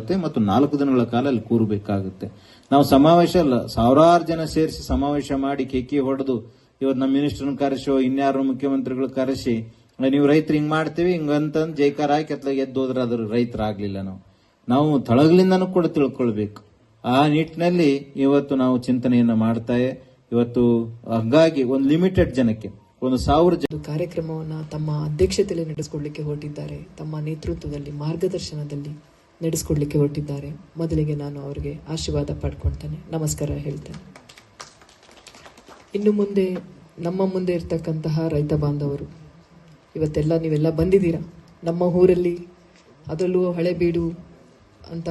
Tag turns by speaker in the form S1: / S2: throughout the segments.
S1: ಮಾಡಬೇಕಾಗುತ್ತೆ ಮತ್ತು ನಾಲ್ಕು ದಿನಗಳ ಕಾಲ ಅಲ್ಲಿ ಕೂರಬೇಕಾಗುತ್ತೆ ನಾವು ಸಮಾವೇಶ ಅಲ್ಲ, ಸಾವಿರಾರು ಜನ ಸೇರಿಸಿ ಸಮಾವೇಶ ಮಾಡಿ ಕೆಕ್ಕಿ ಹೊಡೆದು, ಇವತ್ತು ನಮ್ಮ ಮಿನಿಸ್ಟರ್ನ ಕರೆಸೋ, ಇನ್ಯಾರು ಮುಖ್ಯಮಂತ್ರಿಗಳು ಕರೆಸಿ, ನೀವು ರೈತರು ಹಿಂಗೆ ಮಾಡ್ತೀವಿ, ಹಿಂಗಂತಂದು ಜೈಕಾರ ಹಾಕಿ ಎದ್ದು ಹೋದ್ರೆ ಅದ್ರ ರೈತರಾಗಲಿಲ್ಲ ನಾವು. ನಾವು ತಳಗಲಿಂದನೂ ಕೂಡ ತಿಳ್ಕೊಳ್ಬೇಕು. ಆ ನಿಟ್ಟಿನಲ್ಲಿ ಇವತ್ತು ನಾವು ಚಿಂತನೆಯನ್ನು ಮಾಡ್ತಾ ಇವತ್ತು ಹಂಗಾಗಿ ಒಂದು ಲಿಮಿಟೆಡ್ ಜನಕ್ಕೆ, ಒಂದು ಸಾವಿರ ಜನ
S2: ಕಾರ್ಯಕ್ರಮವನ್ನು ತಮ್ಮ ಅಧ್ಯಕ್ಷತೆಯಲ್ಲಿ ನಡೆಸಿಕೊಳ್ಳಿಕ್ಕೆ ಹೊರಟಿದ್ದಾರೆ. ತಮ್ಮ ನೇತೃತ್ವದಲ್ಲಿ, ಮಾರ್ಗದರ್ಶನದಲ್ಲಿ. ನಡೆಸಿಕೊಡ್ಲಿಕ್ಕೆ ಹೊರಟಿದ್ದಾರೆ. ಮೊದಲಿಗೆ ನಾನು ಅವರಿಗೆ ಆಶೀರ್ವಾದ ಪಡ್ಕೊಳ್ತೇನೆ. ನಮಸ್ಕಾರ ಹೇಳ್ತೇನೆ. ಇನ್ನು ಮುಂದೆ ನಮ್ಮ ಮುಂದೆ ಇರ್ತಕ್ಕಂತಹ ರೈತ ಬಾಂಧವರು, ಇವತ್ತೆಲ್ಲ ನೀವೆಲ್ಲ ಬಂದಿದ್ದೀರಾ? ನಮ್ಮ ಊರಲ್ಲಿ ಅದರಲ್ಲೂ ಹಳೆಬೀಡು ಅಂತ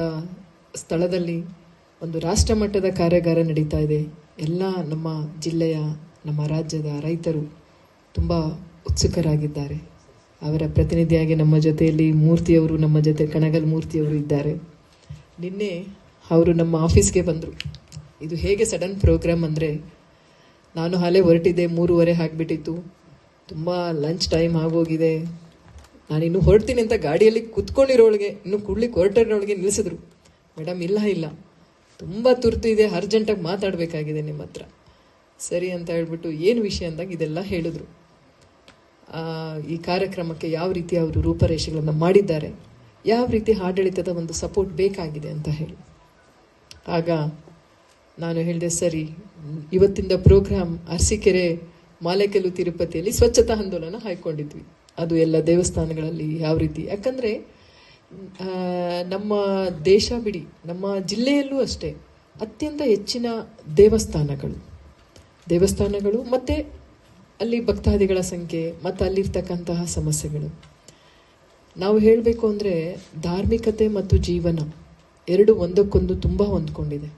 S2: ಸ್ಥಳದಲ್ಲಿ ಒಂದು ರಾಷ್ಟ್ರ ಮಟ್ಟದ ಕಾರ್ಯಾಗಾರ ನಡೀತಾ ಇದೆ. ಎಲ್ಲ ನಮ್ಮ ಜಿಲ್ಲೆಯ, ನಮ್ಮ ರಾಜ್ಯದ ರೈತರು ತುಂಬ ಉತ್ಸುಕರಾಗಿದ್ದಾರೆ. ಅವರ ಪ್ರತಿನಿಧಿಯಾಗಿ ನಮ್ಮ ಜೊತೆಯಲ್ಲಿ ಮೂರ್ತಿಯವರು, ನಮ್ಮ ಜೊತೆ ಕಣಗಲ್ ಮೂರ್ತಿಯವರು ಇದ್ದಾರೆ. ನಿನ್ನೆ ಅವರು ನಮ್ಮ ಆಫೀಸ್ಗೆ ಬಂದರು. ಇದು ಹೇಗೆ ಸಡನ್ ಪ್ರೋಗ್ರಾಮ್ ಅಂದರೆ, ನಾನು ಹಾಲೆ ಹೊರಟಿದ್ದೆ, ಮೂರುವರೆ ಆಗಿಬಿಟ್ಟಿತ್ತು. ತುಂಬ ಲಂಚ್ ಟೈಮ್ ಆಗೋಗಿದೆ. ನಾನಿನ್ನು ಹೊರಡ್ತೀನಿ ಅಂತ ಗಾಡಿಯಲ್ಲಿ ಕುತ್ಕೊಂಡಿರೋಳಿಗೆ, ಇನ್ನು ಕುಡ್ಲಿಕ್ಕೆ ಹೊರಟಿರೋಳಿಗೆ ನಿಲ್ಲಿಸಿದ್ರು ಮೇಡಮ್ ಇಲ್ಲ ಇಲ್ಲ. ತುಂಬ ತುರ್ತು ಇದೆ, ಅರ್ಜೆಂಟಾಗಿ ಮಾತಾಡಬೇಕಾಗಿದೆ ನಿಮ್ಮ ಹತ್ರ. ಸರಿ ಅಂತ ಹೇಳ್ಬಿಟ್ಟು ಏನು ವಿಷಯ ಅಂದಾಗ ಇದೆಲ್ಲ ಹೇಳಿದ್ರು. ಈ ಕಾರ್ಯಕ್ರಮಕ್ಕೆ ಯಾವ ರೀತಿ ಅವರು ರೂಪರೇಷೆಗಳನ್ನು ಮಾಡಿದ್ದಾರೆ, ಯಾವ ರೀತಿ ಆಡಳಿತದ ಒಂದು ಸಪೋರ್ಟ್ ಬೇಕಾಗಿದೆ ಅಂತ ಹೇಳಿ. ಆಗ ನಾನು ಹೇಳಿದೆ, ಸರಿ, ಇವತ್ತಿಂದ ಪ್ರೋಗ್ರಾಮ್ ಅರಸೀಕೆರೆ ಮಾಲೇಕಲ್ಲು ತಿರುಪತಿಯಲ್ಲಿ ಸ್ವಚ್ಛತಾ ಆಂದೋಲನ ಹಾಯ್ಕೊಂಡಿದ್ವಿ. ಅದು ಎಲ್ಲ ದೇವಸ್ಥಾನಗಳಲ್ಲಿ ಯಾವ ರೀತಿ? ಯಾಕಂದರೆ ನಮ್ಮ ದೇಶ ಬಿಡಿ, ನಮ್ಮ ಜಿಲ್ಲೆಯಲ್ಲೂ ಅಷ್ಟೇ ಅತ್ಯಂತ ಹೆಚ್ಚಿನ ದೇವಸ್ಥಾನಗಳು. ದೇವಸ್ಥಾನಗಳು ಮತ್ತು ಅಲ್ಲಿ ಭಕ್ತಾದಿಗಳ ಸಂಖ್ಯೆ, ಮತ್ತು ಅಲ್ಲಿರ್ತಕ್ಕಂತಹ ಸಮಸ್ಯೆಗಳು. ನಾವು ಹೇಳಬೇಕು ಅಂದರೆ ಧಾರ್ಮಿಕತೆ ಮತ್ತು ಜೀವನ ಎರಡು ಒಂದಕ್ಕೊಂದು ತುಂಬ ಹೊಂದ್ಕೊಂಡಿದೆ.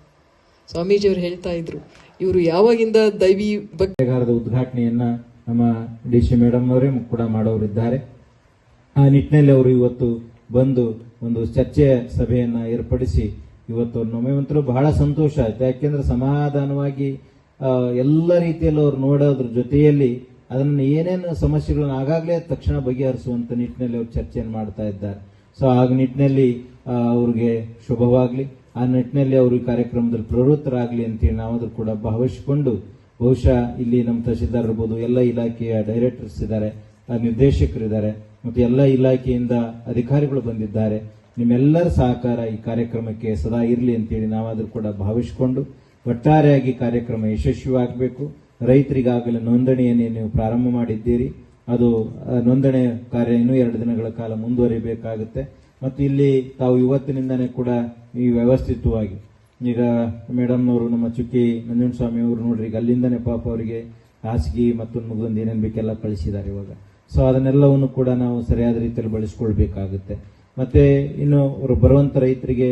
S2: ಸ್ವಾಮೀಜಿಯವರು ಹೇಳ್ತಾ ಇದ್ರು, ಇವರು ಯಾವಾಗಿಂದ ದೈವಿ
S1: ಕಾರ್ಯಾಗಾರದ ಉದ್ಘಾಟನೆಯನ್ನ ನಮ್ಮ ಡಿ ಸಿ ಮೇಡಮ್ ಅವರೇ ಕೂಡ ಮಾಡೋರಿದ್ದಾರೆ ಆ ನಿಟ್ಟಿನಲ್ಲಿ ಅವರು ಇವತ್ತು ಬಂದು ಒಂದು ಚರ್ಚೆಯ ಸಭೆಯನ್ನ ಏರ್ಪಡಿಸಿ ಇವತ್ತು ನೊಮೆವಂತರು ಬಹಳ ಸಂತೋಷ ಆಯ್ತು. ಯಾಕೆಂದ್ರೆ ಸಮಾಧಾನವಾಗಿ ಎಲ್ಲ ರೀತಿಯಲ್ಲೂ ಅವ್ರು ನೋಡೋದ್ರ ಜೊತೆಯಲ್ಲಿ ಅದನ್ನ ಏನೇನು ಸಮಸ್ಯೆಗಳನ್ನ ಆಗಾಗಲೇ ತಕ್ಷಣ ಬಗೆಹರಿಸುವಂತ ನಿಟ್ಟಿನಲ್ಲಿ ಅವರು ಚರ್ಚೆಯನ್ನು ಮಾಡ್ತಾ ಇದ್ದಾರೆ. ಸೊ ಆ ನಿಟ್ಟಿನಲ್ಲಿ ಅವ್ರಿಗೆ ಶುಭವಾಗ್ಲಿ. ಆ ನಿಟ್ಟಿನಲ್ಲಿ ಅವರು ಈ ಕಾರ್ಯಕ್ರಮದಲ್ಲಿ ಪ್ರವೃತ್ತರಾಗಲಿ ಅಂತೇಳಿ ನಾವಾದ್ರೂ ಕೂಡ ಭಾವಿಸಿಕೊಂಡು ಬಹುಶಃ ಇಲ್ಲಿ ನಮ್ಮ ತಹಶೀಲ್ದಾರ್ ಇರ್ಬೋದು, ಎಲ್ಲ ಇಲಾಖೆಯ ಡೈರೆಕ್ಟರ್ಸ್ ಇದ್ದಾರೆ ನಿರ್ದೇಶಕರು ಇದ್ದಾರೆ ಮತ್ತು ಎಲ್ಲ ಇಲಾಖೆಯಿಂದ ಅಧಿಕಾರಿಗಳು ಬಂದಿದ್ದಾರೆ. ನಿಮ್ಮೆಲ್ಲರ ಸಹಕಾರ ಈ ಕಾರ್ಯಕ್ರಮಕ್ಕೆ ಸದಾ ಇರಲಿ ಅಂತೇಳಿ ನಾವಾದರೂ ಕೂಡ ಭಾವಿಸಿಕೊಂಡು ಒಟ್ಟಾರೆಯಾಗಿ ಕಾರ್ಯಕ್ರಮ ಯಶಸ್ವಿಯಾಗಬೇಕು. ರೈತರಿಗಾಗಲೇ ನೋಂದಣಿಯನ್ನು ನೀವು ಪ್ರಾರಂಭ ಮಾಡಿದ್ದೀರಿ. ಅದು ನೋಂದಣಿ ಕಾರ್ಯ ಇನ್ನೂ ಎರಡು ದಿನಗಳ ಕಾಲ ಮುಂದುವರಿಬೇಕಾಗುತ್ತೆ. ಮತ್ತು ಇಲ್ಲಿ ತಾವು ಇವತ್ತಿನಿಂದನೇ ಕೂಡ ಈ ವ್ಯವಸ್ಥಿತವಾಗಿ, ಈಗ ಮೇಡಮ್ನವರು ನಮ್ಮ ಚುಕ್ಕಿ ನಂಜುಂಡಸ್ವಾಮಿ ಅವರು ನೋಡ್ರಿ, ಈಗ ಅಲ್ಲಿಂದನೇ ಪಾಪ ಅವರಿಗೆ ಹಾಸಿಗೆ ಮತ್ತು ಮಗದೊಂದು ಏನೇನು ಬೇಕೆಲ್ಲ ಕಳಿಸಿದ್ದಾರೆ ಇವಾಗ. ಸೊ ಅದನ್ನೆಲ್ಲವನ್ನು ಕೂಡ ನಾವು ಸರಿಯಾದ ರೀತಿಯಲ್ಲಿ ಬಳಸ್ಕೊಳ್ಬೇಕಾಗುತ್ತೆ. ಮತ್ತು ಇನ್ನು ಬರುವಂತ ರೈತರಿಗೆ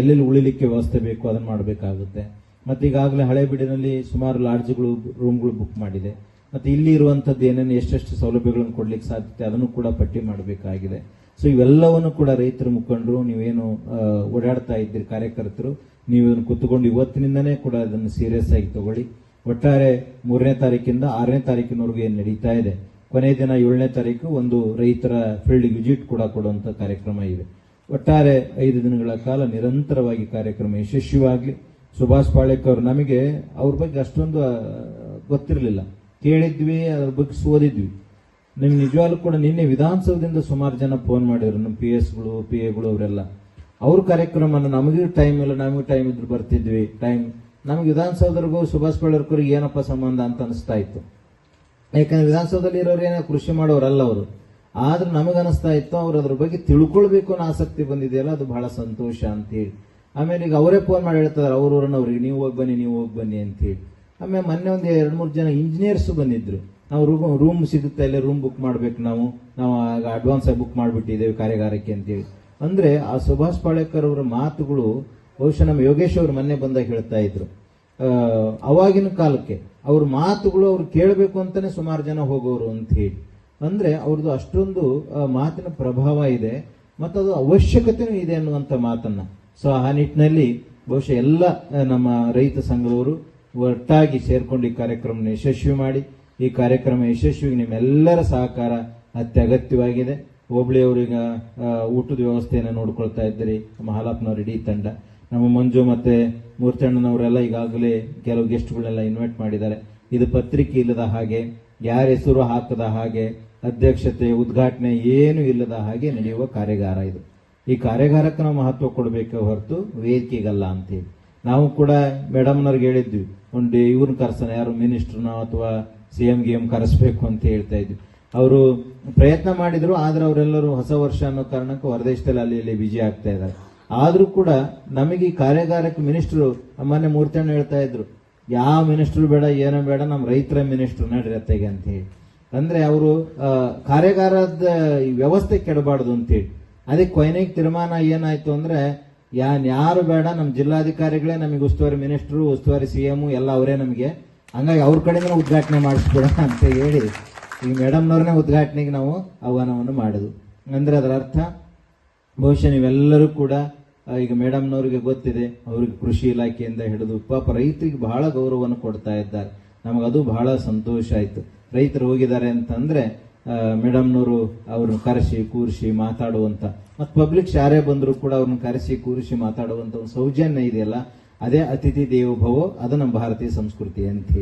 S1: ಎಲ್ಲೆಲ್ಲಿ ಉಳಿಲಿಕ್ಕೆ ವ್ಯವಸ್ಥೆ ಬೇಕು ಅದನ್ನು ಮಾಡಬೇಕಾಗುತ್ತೆ. ಮತ್ತೆ ಈಗಾಗಲೇ ಹಳೆಬೀಡಿನಲ್ಲಿ ಸುಮಾರು ಲಾಡ್ಜ್ಗಳು, ರೂಮ್ಗಳು ಬುಕ್ ಮಾಡಿದೆ. ಮತ್ತೆ ಇಲ್ಲಿ ಇರುವಂತದ್ದು ಏನೇನು ಎಷ್ಟೆಷ್ಟು ಸೌಲಭ್ಯಗಳನ್ನು ಕೊಡ್ಲಿಕ್ಕೆ ಸಾಧ್ಯತೆ ಅದನ್ನು ಕೂಡ ಪಟ್ಟಿ ಮಾಡಬೇಕಾಗಿದೆ. ಸೊ ಇವೆಲ್ಲವನ್ನು ಕೂಡ ರೈತರ ಮುಖಂಡರು, ನೀವೇನು ಓಡಾಡ್ತಾ ಇದ್ದೀರಿ ಕಾರ್ಯಕರ್ತರು ನೀವು ಇದನ್ನು ಕೂತ್ಕೊಂಡು ಇವತ್ತಿನಿಂದನೇ ಕೂಡ ಅದನ್ನು ಸೀರಿಯಸ್ ಆಗಿ ತಗೊಳ್ಳಿ. ಒಟ್ಟಾರೆ ಮೂರನೇ ತಾರೀಕಿಂದ ಆರನೇ ತಾರೀಕಿನವರೆಗೂ ಏನು ನಡೀತಾ ಇದೆ. ಕೊನೆಯ ದಿನ ಏಳನೇ ತಾರೀಕು ಒಂದು ರೈತರ ಫೀಲ್ಡ್ ವಿಜಿಟ್ ಕೂಡ ಕೊಡುವಂಥ ಕಾರ್ಯಕ್ರಮ ಇದೆ. ಒಟ್ಟಾರೆ ಐದು ದಿನಗಳ ಕಾಲ ನಿರಂತರವಾಗಿ ಕಾರ್ಯಕ್ರಮ ಯಶಸ್ವಿಯಾಗಲಿ. ಸುಭಾಷ್ ಪಾಳೇಕರ್ ನಮಗೆ ಅವ್ರ ಬಗ್ಗೆ ಅಷ್ಟೊಂದು ಗೊತ್ತಿರಲಿಲ್ಲ. ಕೇಳಿದ್ವಿ, ಅದ್ರ ಬಗ್ಗೆ ಓದಿದ್ವಿ. ನಿಮ್ಗೆ ನಿಜವಾಗ್ಲೂ ಕೂಡ ನಿನ್ನೆ ವಿಧಾನಸೌಧದಿಂದ ಸುಮಾರು ಜನ ಫೋನ್ ಮಾಡಿದ್ರು, ನಮ್ಮ ಪಿ ಎಸ್ಗಳು ಪಿ ಎಗಳು ಅವರೆಲ್ಲ. ಅವ್ರ ಕಾರ್ಯಕ್ರಮ ನಮಗೆ ಟೈಮ್ ಇಲ್ಲ, ನಮಗೆ ಟೈಮ್ ಇದ್ರು ಬರ್ತಿದ್ವಿ. ಟೈಮ್ ನಮ್ಗೆ ವಿಧಾನಸೌಧರಿಗೂ ಸುಭಾಷ್ ಪಾಳೇಕರ್ಗೆ ಏನಪ್ಪ ಸಂಬಂಧ ಅಂತ ಅನಿಸ್ತಾ ಇತ್ತು. ಯಾಕಂದ್ರೆ ವಿಧಾನಸೌಧದಲ್ಲಿ ಇರೋರು ಏನೋ ಕೃಷಿ ಮಾಡೋರಲ್ಲ ಅವರು. ಆದ್ರೆ ನಮಗನಿಸ್ತಾ ಇತ್ತು, ಅವ್ರು ಅದ್ರ ಬಗ್ಗೆ ತಿಳ್ಕೊಳ್ಬೇಕು ಅನ್ನೋ ಆಸಕ್ತಿ ಬಂದಿದೆಯಲ್ಲ, ಅದು ಬಹಳ ಸಂತೋಷ ಅಂತೇಳಿ. ಆಮೇಲೆ ಈಗ ಅವರೇ ಫೋನ್ ಮಾಡಿ ಹೇಳ್ತಾರೆ ಅವ್ರವ್ರನ್ನ ಅವ್ರಿಗೆ, ನೀವು ಹೋಗಿ ಬನ್ನಿ, ನೀವು ಹೋಗಿ ಬನ್ನಿ ಅಂತೇಳಿ ಆಮೇಲೆ ಮೊನ್ನೆ ಒಂದು ಎರಡು ಮೂರು ಜನ ಇಂಜಿನಿಯರ್ಸ್ ಬಂದಿದ್ರು. ನಾವು ರೂಮ್ ರೂಮ್ ಸಿಗುತ್ತೆ ಇಲ್ಲೇ ರೂಮ್ ಬುಕ್ ಮಾಡ್ಬೇಕು ನಾವು. ನಾವು ಆಗ ಅಡ್ವಾನ್ಸ್ ಆಗಿ ಬುಕ್ ಮಾಡಿಬಿಟ್ಟಿದ್ದೇವೆ ಕಾರ್ಯಾಗಾರಕ್ಕೆ ಅಂತೇಳಿ ಅಂದ್ರೆ ಆ ಸುಭಾಷ್ ಪಾಳೇಕರ್ ಅವರ ಮಾತುಗಳು ಬಹುಶಃ ನಮ್ಮ ಯೋಗೇಶ್ ಅವರು ಮೊನ್ನೆ ಬಂದಾಗ ಹೇಳ್ತಾ ಇದ್ರು. ಅವಾಗಿನ ಕಾಲಕ್ಕೆ ಅವ್ರ ಮಾತುಗಳು ಅವ್ರು ಕೇಳಬೇಕು ಅಂತಾನೆ ಸುಮಾರು ಜನ ಹೋಗೋರು ಅಂತ ಹೇಳಿ. ಅಂದ್ರೆ ಅವ್ರದ್ದು ಅಷ್ಟೊಂದು ಮಾತಿನ ಪ್ರಭಾವ ಇದೆ, ಮತ್ತದು ಅದು ಅವಶ್ಯಕತೆನೂ ಇದೆ ಅನ್ನುವಂಥ ಮಾತನ್ನ. ಸೊ ಆ ನಿಟ್ಟಿನಲ್ಲಿ ಬಹುಶಃ ಎಲ್ಲ ನಮ್ಮ ರೈತ ಸಂಘದವರು ಒಟ್ಟಾಗಿ ಸೇರ್ಕೊಂಡು ಈ ಕಾರ್ಯಕ್ರಮನ ಯಶಸ್ವಿ ಮಾಡಿ, ಈ ಕಾರ್ಯಕ್ರಮ ಯಶಸ್ವಿಗೆ ನಿಮ್ಮೆಲ್ಲರ ಸಹಕಾರ ಅತ್ಯಗತ್ಯವಾಗಿದೆ. ಹೋಬಳಿಯವ್ರೀಗ ಊಟದ ವ್ಯವಸ್ಥೆಯನ್ನು ನೋಡ್ಕೊಳ್ತಾ ಇದ್ದೀರಿ ನಮ್ಮ ಹಾಲಪ್ಪನವ್ರ ಇಡೀ ತಂಡ. ನಮ್ಮ ಮಂಜು ಮತ್ತೆ ಮೂರ್ತಣ್ಣನವರೆಲ್ಲ ಈಗಾಗಲೇ ಕೆಲವು ಗೆಸ್ಟ್ಗಳನ್ನೆಲ್ಲ ಇನ್ವೈಟ್ ಮಾಡಿದ್ದಾರೆ. ಇದು ಪತ್ರಿಕೆ ಇಲ್ಲದ ಹಾಗೆ, ಯಾರ ಹೆಸರು ಹಾಕದ ಹಾಗೆ, ಅಧ್ಯಕ್ಷತೆ, ಉದ್ಘಾಟನೆ ಏನು ಇಲ್ಲದ ಹಾಗೆ ನಡೆಯುವ ಕಾರ್ಯಾಗಾರ ಇದು. ಈ ಕಾರ್ಯಾಗಾರಕ್ಕೆ ನಾವು ಮಹತ್ವ ಕೊಡಬೇಕು ಹೊರತು ವೇದಿಕೆಗಲ್ಲ ಅಂತೇಳಿ. ನಾವು ಕೂಡ ಮೇಡಮ್ನವ್ರಿಗೆ ಹೇಳಿದ್ವಿ. ಒಂದು ಇವ್ರನ್ನ ಕರ್ಸನ ಯಾರು ಮಿನಿಸ್ಟ್ರನ್ನ ಅಥವಾ ಸಿ ಎಂ ಗಿ ಎಂ ಕರೆಸ್ಬೇಕು ಅಂತ ಹೇಳ್ತಾ ಇದ್ವಿ. ಅವರು ಪ್ರಯತ್ನ ಮಾಡಿದ್ರು, ಆದ್ರೆ ಅವರೆಲ್ಲರೂ ಹೊಸ ವರ್ಷ ಅನ್ನೋ ಕಾರಣಕ್ಕೆ ಹೊರದೇಶದಲ್ಲಿ ಅಲ್ಲಿ ಇಲ್ಲಿ ಬಿಜಿ ಆಗ್ತಾ ಇದ್ದಾರೆ. ಆದರೂ ಕೂಡ ನಮಗೆ ಈ ಕಾರ್ಯಾಗಾರಕ್ಕೆ ಮಿನಿಸ್ಟ್ರು ಮೊನ್ನೆ ಮೂರ್ತಣ್ಣ ಹೇಳ್ತಾ ಇದ್ರು. ಯಾವ ಮಿನಿಸ್ಟ್ರು ಬೇಡ, ಏನೋ ಬೇಡ, ನಮ್ಮ ರೈತರ ಮಿನಿಸ್ಟರ್ ನಡಿರತ್ತೆಗೆ ಅಂತ ಹೇಳಿ. ಅಂದ್ರೆ ಅವರು ಕಾರ್ಯಾಗಾರದ ವ್ಯವಸ್ಥೆ ಕೆಡಬಾರ್ದು ಅಂತೇಳಿ ಅದಕ್ಕೆ ಕೊನೆಗೆ ತೀರ್ಮಾನ ಏನಾಯ್ತು ಅಂದ್ರೆ, ಯಾನ್ ಯಾರು ಬೇಡ ನಮ್ಮ ಜಿಲ್ಲಾಧಿಕಾರಿಗಳೇ ನಮಗೆ ಉಸ್ತುವಾರಿ ಮಿನಿಸ್ಟ್ರು, ಉಸ್ತುವಾರಿ ಸಿ ಎಂ ಎಲ್ಲ ಅವರೇ ನಮಗೆ. ಹಂಗಾಗಿ ಅವ್ರ ಕಡೆಯಿಂದ ಉದ್ಘಾಟನೆ ಮಾಡಿಸ್ಬಿಡೋಣ ಅಂತ ಹೇಳಿ ಈ ಮೇಡಮ್ನವ್ರನ್ನೇ ಉದ್ಘಾಟನೆಗೆ ನಾವು ಆಹ್ವಾನವನ್ನು ಮಾಡಿದ್ವು ಅಂದ್ರೆ ಅದರ ಅರ್ಥ, ಬಹುಶಃ ನೀವೆಲ್ಲರೂ ಕೂಡ ಈಗ ಮೇಡಮ್ನವ್ರಿಗೆ ಗೊತ್ತಿದೆ, ಅವ್ರಿಗೆ ಕೃಷಿ ಇಲಾಖೆಯಿಂದ ಹಿಡಿದು ಪಾಪ ರೈತರಿಗೆ ಬಹಳ ಗೌರವವನ್ನು ಕೊಡ್ತಾ ಇದ್ದಾರೆ. ನಮಗದು ಬಹಳ ಸಂತೋಷ ಆಯಿತು. ರೈತರು ಹೋಗಿದ್ದಾರೆ ಅಂತಂದ್ರೆ ಮೇಡಮ್ನವರು ಅವ್ರನ್ನ ಕರೆಸಿ, ಕೂರಿಸಿ ಮಾತಾಡುವಂತ. ಮತ್ತು ಪಬ್ಲಿಕ್ ಯಾರೇ ಬಂದರೂ ಕೂಡ ಅವ್ರನ್ನ ಕರೆಸಿ, ಕೂರಿಸಿ ಮಾತಾಡುವಂತ ಒಂದು ಸೌಜನ್ಯ ಇದೆಯಲ್ಲ, ಅದೇ ಅತಿಥಿ ದೇವೋಭವ, ಅದು ನಮ್ಮ ಭಾರತೀಯ ಸಂಸ್ಕೃತಿ ಅಂತ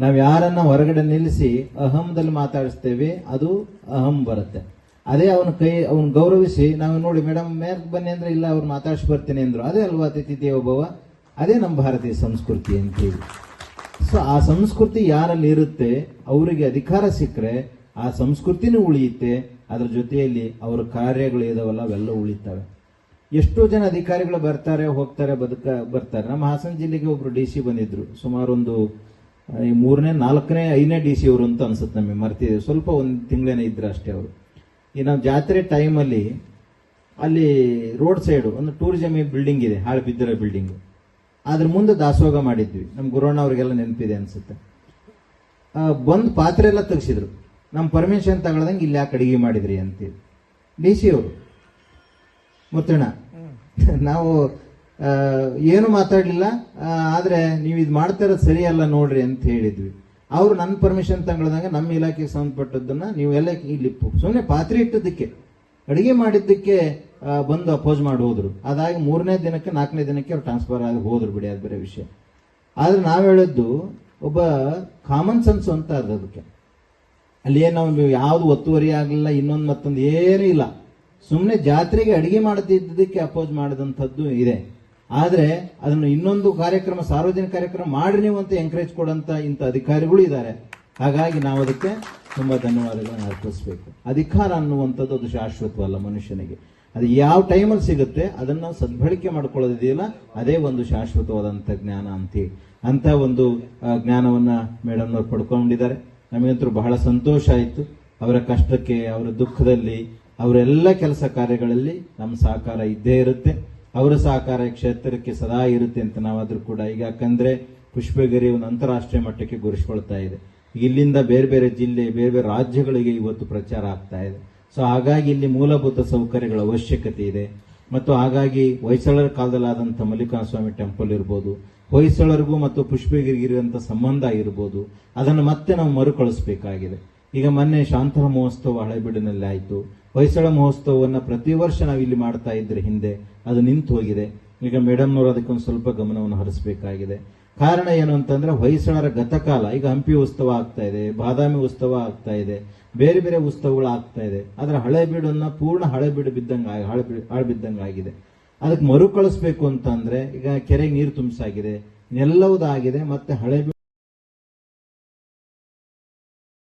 S1: ನಾವು ಯಾರನ್ನ ಹೊರಗಡೆ ನಿಲ್ಲಿಸಿ ಅಹಂದಲ್ಲಿ ಮಾತಾಡಿಸ್ತೇವೆ, ಅದು ಅಹಂ ಬರುತ್ತೆ. ಅದೇ ಅವನ ಕೈ, ಅವನ್ ಗೌರವಿಸಿ, ನಾವು ನೋಡಿ ಮೇಡಮ್ ಮೇಲ್ ಬನ್ನಿ ಅಂದ್ರೆ ಇಲ್ಲ, ಅವ್ರು ಮಾತಾಡ್ಸಿ ಬರ್ತೀನಿ ಅಂದ್ರು. ಅದೇ ಅಲ್ವಾ ಅತಿಥಿ ದೇವೋಭವ? ಅದೇ ನಮ್ಮ ಭಾರತೀಯ ಸಂಸ್ಕೃತಿ ಅಂತ ಹೇಳಿ. ಸೊ ಆ ಸಂಸ್ಕೃತಿ ಯಾರಲ್ಲಿ ಇರುತ್ತೆ, ಅವರಿಗೆ ಅಧಿಕಾರ ಸಿಕ್ಕರೆ ಆ ಸಂಸ್ಕೃತಿನೂ ಉಳಿಯುತ್ತೆ, ಅದರ ಜೊತೆಯಲ್ಲಿ ಅವರ ಕಾರ್ಯಗಳು ಇದಾವಲ್ಲ, ಅವೆಲ್ಲ ಉಳಿತವೆ. ಎಷ್ಟೋ ಜನ ಅಧಿಕಾರಿಗಳು ಬರ್ತಾರೆ, ಹೋಗ್ತಾರೆ, ಬದುಕ, ಬರ್ತಾರೆ. ನಮ್ಮ ಹಾಸನ ಜಿಲ್ಲೆಗೆ ಒಬ್ರು ಡಿ ಸಿ ಬಂದಿದ್ರು. ಸುಮಾರು ಒಂದು ಮೂರನೇ, ನಾಲ್ಕನೇ, ಐದನೇ ಡಿ ಸಿ ಅವರು ಅಂತ ಅನ್ಸುತ್ತೆ ನಮಗೆ ಮರ್ತಿದ್ದೇವೆ ಸ್ವಲ್ಪ ಒಂದು ತಿಂಗಳೇನೆ ಇದ್ರು ಅಷ್ಟೇ ಅವರು. ಈ ನಾವು ಜಾತ್ರೆ ಟೈಮಲ್ಲಿ, ಅಲ್ಲಿ ರೋಡ್ ಸೈಡು ಒಂದು ಟೂರಿಸಂ ಬಿಲ್ಡಿಂಗ್ ಇದೆ, ಹಾಳು ಬಿದ್ದಿರೋ ಬಿಲ್ಡಿಂಗು. ಅದ್ರ ಮುಂದೆ ದಾಸೋಗ ಮಾಡಿದ್ವಿ. ನಮ್ಮ ಗುರುವಣ್ಣ ಅವ್ರಿಗೆಲ್ಲ ನೆನಪಿದೆ ಅನಿಸುತ್ತೆ. ಬಂದ್ ಪಾತ್ರೆ ಎಲ್ಲ ತೆಗ್ಸಿದ್ರು. ನಮ್ಮ ಪರ್ಮಿಷನ್ ತಗೊಳ್ದಂಗೆ ಇಲ್ಲಿ ಯಾಕೆ ಅಡಿಗೆ ಮಾಡಿದ್ರಿ ಅಂತೇಳಿ ಡಿ ಸಿ ಅವರು. ಮುತ್ತಣ್ಣ. ನಾವು ಏನು ಮಾತಾಡಲಿಲ್ಲ ಆದರೆ ನೀವು ಇದು ಮಾಡ್ತಾ ಇರೋದು ಸರಿಯಲ್ಲ ನೋಡ್ರಿ ಅಂತ ಹೇಳಿದ್ವಿ. ಅವರು ನನ್ನ ಪರ್ಮಿಷನ್ ತಗೊಳ್ದಂಗೆ ನಮ್ಮ ಇಲಾಖೆಗೆ ಸಂಬಂಧಪಟ್ಟದ್ದನ್ನು ನೀವು ಎಲ್ಲ ಇಲ್ಲಿ ಸುಮ್ಮನೆ ಪಾತ್ರೆ ಇಟ್ಟದಕ್ಕೆ ಅಡುಗೆ ಮಾಡಿದ್ದಕ್ಕೆ ಬಂದು ಅಪೋಸ್ ಮಾಡಿ ಹೋದ್ರು. ಅದಾಗಿ ಮೂರನೇ ದಿನಕ್ಕೆ ನಾಲ್ಕನೇ ದಿನಕ್ಕೆ ಅವ್ರು ಟ್ರಾನ್ಸ್ಫರ್ ಆಗಿ ಹೋದ್ರು ಬಿಡಿ ಅದು ಬೇರೆ ವಿಷಯ. ಆದ್ರೆ ನಾವು ಹೇಳಿದ್ದು ಒಬ್ಬ ಕಾಮನ್ ಸೆನ್ಸ್ ಅಂತ ಅದ ಅದಕ್ಕೆ. ಅಲ್ಲಿ ಏನು ನಾವು ಯಾವ್ದು ಒತ್ತುವರಿ ಆಗಲಿಲ್ಲ, ಇನ್ನೊಂದು ಮತ್ತೊಂದು ಏನೂ ಇಲ್ಲ. ಸುಮ್ಮನೆ ಜಾತ್ರೆಗೆ ಅಡಿಗೆ ಮಾಡದಿದ್ದಕ್ಕೆ ಅಪೋಸ್ ಮಾಡಿದಂಥದ್ದು ಇದೆ. ಆದರೆ ಅದನ್ನು ಇನ್ನೊಂದು ಕಾರ್ಯಕ್ರಮ, ಸಾರ್ವಜನಿಕ ಕಾರ್ಯಕ್ರಮ ಮಾಡಿ ನೀವು ಅಂತ ಎಂಕರೇಜ್ ಕೊಡೋಂಥ ಇಂಥ ಅಧಿಕಾರಿಗಳು ಇದ್ದಾರೆ. ಹಾಗಾಗಿ ನಾವು ಅದಕ್ಕೆ ತುಂಬ ಧನ್ಯವಾದಗಳನ್ನು ಅರ್ಪಿಸಬೇಕು. ಅಧಿಕಾರ ಅನ್ನುವಂಥದ್ದು ಅದು ಶಾಶ್ವತವಲ್ಲ ಮನುಷ್ಯನಿಗೆ. ಅದು ಯಾವ ಟೈಮಲ್ಲಿ ಸಿಗುತ್ತೆ, ಅದನ್ನು ಸದ್ಬಳಕೆ ಮಾಡ್ಕೊಳ್ಳೋದಿದೆಯಲ್ಲ, ಅದೇ ಒಂದು ಶಾಶ್ವತವಾದಂಥ ಜ್ಞಾನ ಅಂತೇಳಿ ಅಂತ ಒಂದು ಜ್ಞಾನವನ್ನ ಮೇಡಮ್ನವ್ರು ಪಡ್ಕೊಂಡಿದ್ದಾರೆ. ನಮಗಂತೂ ಬಹಳ ಸಂತೋಷ ಆಯಿತು. ಅವರ ಕಷ್ಟಕ್ಕೆ, ಅವರ ದುಃಖದಲ್ಲಿ, ಅವರೆಲ್ಲ ಕೆಲಸ ಕಾರ್ಯಗಳಲ್ಲಿ ನಮ್ಮ ಸಹಕಾರ ಇದ್ದೇ ಇರುತ್ತೆ. ಅವರ ಸಹಕಾರ ಕ್ಷೇತ್ರಕ್ಕೆ ಸದಾ ಇರುತ್ತೆ ಅಂತ ನಾವಾದರೂ ಕೂಡ ಈಗ ಯಾಕಂದರೆ ಪುಷ್ಪಗಿರಿ ಒಂದು ಅಂತಾರಾಷ್ಟ್ರೀಯ ಮಟ್ಟಕ್ಕೆ ಗುರಿಸ್ಕೊಳ್ತಾ ಇದೆ. ಇಲ್ಲಿಂದ ಬೇರೆ ಬೇರೆ ಜಿಲ್ಲೆ, ಬೇರೆ ಬೇರೆ ರಾಜ್ಯಗಳಿಗೆ ಇವತ್ತು ಪ್ರಚಾರ ಆಗ್ತಾ ಇದೆ. ಸೊ ಹಾಗಾಗಿ ಇಲ್ಲಿ ಮೂಲಭೂತ ಸೌಕರ್ಯಗಳ ಅವಶ್ಯಕತೆ ಇದೆ. ಮತ್ತು ಹಾಗಾಗಿ ಹೊಯ್ಸಳರ ಕಾಲದಲ್ಲಾದಂಥ ಮಲ್ಲಿಕಾರ್ಜುನ ಸ್ವಾಮಿ ಟೆಂಪಲ್ ಇರ್ಬೋದು ಹೊಯ್ಸಳರಿಗೂ ಮತ್ತು ಪುಷ್ಪಗಿರಿಗೆ ಇರುವಂತ ಸಂಬಂಧ ಇರ್ಬೋದು ಅದನ್ನು ಮತ್ತೆ ನಾವು ಮರುಕಳಿಸಬೇಕಾಗಿದೆ. ಈಗ ಮೊನ್ನೆ ಶಾಂತರ ಮಹೋತ್ಸವ ಹಳೆಬೀಡಿನಲ್ಲಿ ಆಯಿತು. ಹೊಯ್ಸಳ ಮಹೋತ್ಸವವನ್ನು ಪ್ರತಿ ವರ್ಷ ನಾವು ಇಲ್ಲಿ ಮಾಡ್ತಾ ಇದ್ರೆ ಹಿಂದೆ ಅದು ನಿಂತು ಹೋಗಿದೆ. ಈಗ ಮೇಡಮ್ನವರು ಅದಕ್ಕೊಂದು ಸ್ವಲ್ಪ ಗಮನವನ್ನು ಹರಿಸಬೇಕಾಗಿದೆ. ಕಾರಣ ಏನು ಅಂತಂದ್ರೆ ಹೊಯ್ಸಳರ ಗತಕಾಲ, ಈಗ ಹಂಪಿ ಉತ್ಸವ ಆಗ್ತಾ ಇದೆ, ಬಾದಾಮಿ ಉತ್ಸವ ಆಗ್ತಾ ಇದೆ, ಬೇರೆ ಬೇರೆ ಉತ್ಸವಗಳು ಆಗ್ತಾ ಇದೆ. ಆದ್ರೆ ಹಳೆಬೀಡನ್ನ ಪೂರ್ಣ ಹಳೆಬೀಡು ಬಿದ್ದಂಗೆ ಹಳೆ ಹಾಳು ಆಗಿದೆ ಅದಕ್ಕೆ ಮರುಕಳಿಸ್ಬೇಕು ಅಂತಂದ್ರೆ ಈಗ ಕೆರೆಗೆ ನೀರು ತುಂಬಿಸಾಗಿದೆ ಎಲ್ಲವುದಾಗಿದೆ ಮತ್ತೆ ಹಳೆ